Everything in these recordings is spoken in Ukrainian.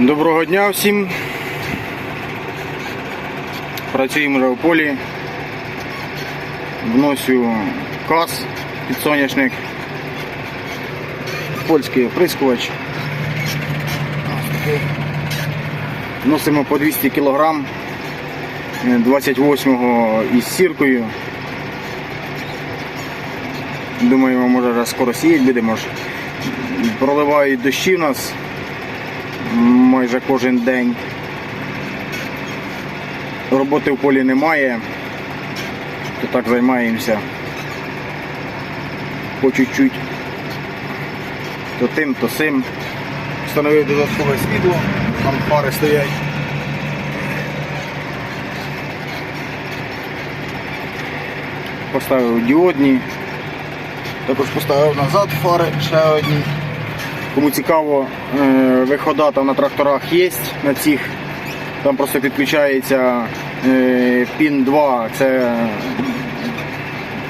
Доброго дня всім. Працюємо в полі. Вносю каз під соняшник. Польський оприскувач. Вносимо по 200 кг 28-го із сіркою. Думаємо, може скоро сіять буде, може. Проливають дощі в нас майже кожен день. Роботи в полі немає, то так займаємося по чуть-чуть. То тим, то сим. Встановив додаткове світло, там фари стоять. Поставив діодні, також поставив назад фари ще одні. Кому цікаво, е, вихода там на тракторах є на цих. Там просто підключається е, пін 2, це,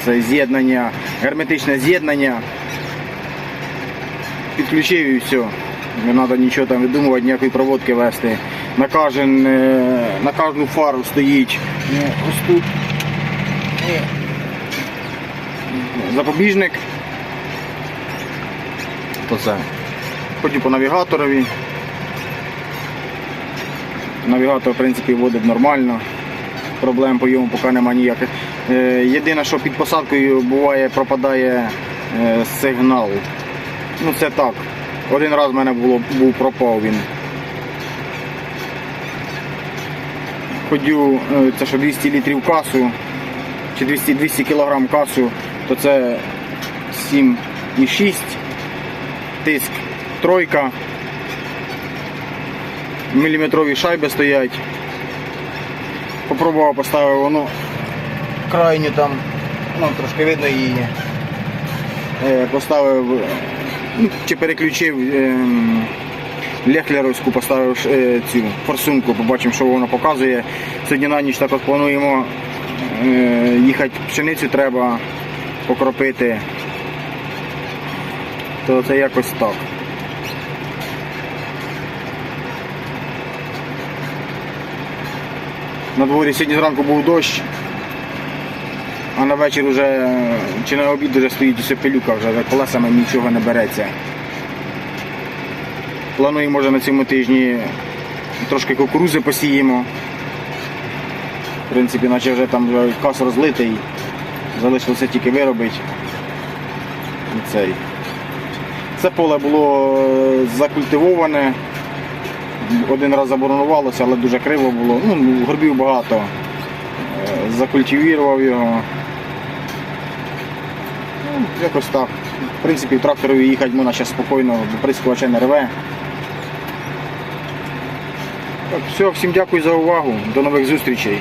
це з'єднання, герметичне з'єднання. Підключив і все. Не треба нічого там видумувати, ніякої проводки вести. На, кожен, е, на кожну фару стоїть е, ось тут е, запобіжник. То це. Потім по навігаторові. Навігатор, в принципі, вводить нормально. Проблем по йому поки немає ніяких. Е, Єдине, що під посадкою буває, пропадає е, сигнал. Ну це так. Один раз в мене було, був пропав він. Ходю, е, це що 200 літрів касу, чи 200, 200 кг касу, то це 7,6 тиск тройка. Міліметрові шайби стоять. Попробував поставив воно крайню там, ну трошки видно її. Е, Поставив е, ну, чи переключив ем, лехлеровську, поставив е, цю форсунку, побачимо, що воно показує. Сьогодні на ніч також плануємо е, їхати пшеницю треба покропити. То це якось так. На дворі сьогодні зранку був дощ, а на вечір вже чи на обід вже стоїть усе пилюка, вже за колесами нічого не береться. Плануємо, може на цьому тижні трошки кукурузи посіємо. В принципі, наче вже там кас розлитий, залишилося тільки виробити. Це поле було закультивоване. Один раз заборонувалося, але дуже криво було. Ну, горбів багато. Е, Закультивував його. Ну, якось так. В принципі, в тракторові їхати можна зараз спокійно, прискувача не рве. Так, все, всім дякую за увагу. До нових зустрічей.